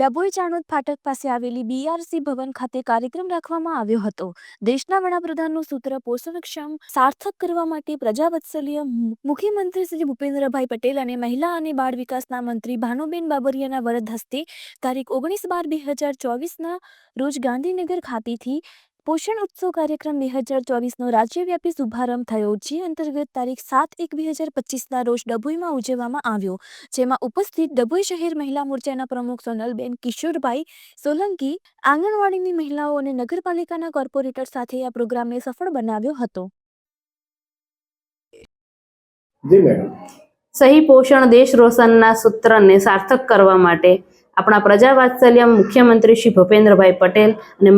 ડભોઈ ચાણોદ ફાટક પાસે આવેલી બીઆરસી ભવન ખાતે કાર્યક્રમ રાખવામાં આવ્યો હતો. દેશના વડાપ્રધાનનું સૂત્ર પોષણક્ષમ, સાર્થક કરવા માટે પ્રજાવત્સલ્ય મુખ્યમંત્રી શ્રી ભૂપેન્દ્રભાઈ પટેલ અને મહિલા અને બાળ વિકાસના મંત્રી ભાનુબેન બાબરિયાના વરદ હસ્તે તારીખ ઓગણીસ બાર બે હજાર ચોવીસના રોજ ગાંધીનગર ખાતેથી પોષણ ઉત્સવ કાર્યક્રમ બે હજાર ચોવીસનો રાજ્યવ્યાપી શુભારંભ થયો. જે અંતર્ગત તારીખ સાત એક બે હજાર પચીસના રોજ ડભોઈમાં ઉજવવામાં આવ્યો. જેમાં ઉપસ્થિત ડભોઈ શહેર મહિલા મોરચાના પ્રમુખ સોનલબેન કિશોરભાઈ સોલંકી આંગણવાડીની મહિલાઓ અને નગરપાલિકાના કોર્પોરેટર સાથે આ પ્રોગ્રામને સફળ બનાવ્યો હતો. સહી પોષણ દેશ રોશનના સૂત્રને સાર્થક કરવા માટે આપણા પ્રજા વાત્સલ્ય મુખ્યમંત્રી શ્રી ભૂપેન્દ્રભાઈ પટેલ અને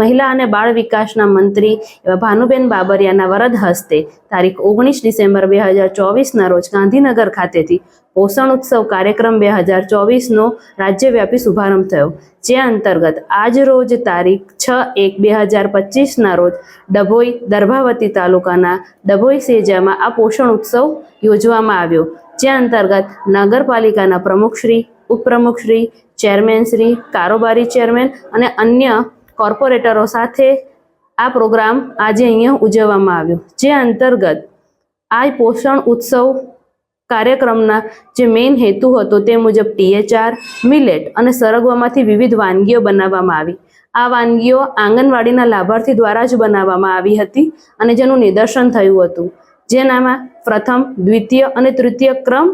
મહિલા અને બાળ વિકાસના મંત્રી એવા ભાનુબેન બાબરિયાના વરદ હસ્તે તારીખ ઓગણીસ ડિસેમ્બર બે હજાર ચોવીસના રોજ ગાંધીનગર ખાતેથી પોષણ ઉત્સવ કાર્યક્રમ બે હજાર ચોવીસનો રાજ્યવ્યાપી શુભારંભ થયો, જે અંતર્ગત આજ રોજ તારીખ છ એક બે હજાર પચીસના રોજ ડભોઈ દર્ભાવતી તાલુકાના ડભોઈ સેજામાં આ પોષણ ઉત્સવ યોજવામાં આવ્યો, જે અંતર્ગત નગરપાલિકાના પ્રમુખશ્રી ઉપપ્રમુખશ્રી ચેરમેનશ્રી કારોબારી ચેરમેન અને અન્ય કોર્પોરેટરો સાથે આ પ્રોગ્રામ આજે અહીંયા ઉજવવામાં આવ્યો. જે અંતર્ગત આ પોષણ ઉત્સવ કાર્યક્રમના જે મેઇન હેતુ હતો તે મુજબ ટીએચઆર, મિલેટ અને સરગવામાંથી વિવિધ વાનગીઓ બનાવવામાં આવી. આ વાનગીઓ આંગણવાડીના લાભાર્થી દ્વારા જ બનાવવામાં આવી હતી અને જેનું નિદર્શન થયું હતું. જેનામાં પ્રથમ, દ્વિતીય અને તૃતીય ક્રમ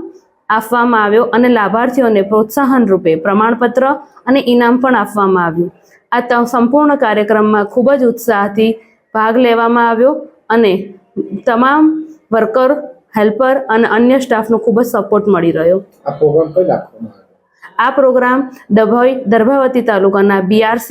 આપવામાં આવ્યો અને લાભાર્થીઓને પ્રોત્સાહન રૂપે પ્રમાણપત્ર અને ઇનામ પણ આપવામાં આવ્યું. આ સંપૂર્ણ કાર્યક્રમમાં ખૂબ જ ઉત્સાહથી ભાગ લેવામાં આવ્યો અને તમામ વર્કર હેલ્પર અને અન્ય સ્ટાફનો ખૂબ જ સપોર્ટ મળી રહ્યો. આ પ્રોગ્રામ આ પ્રોગ્રામ ડભોઈ દર્ભાવતી તાલુકાના બીઆરસી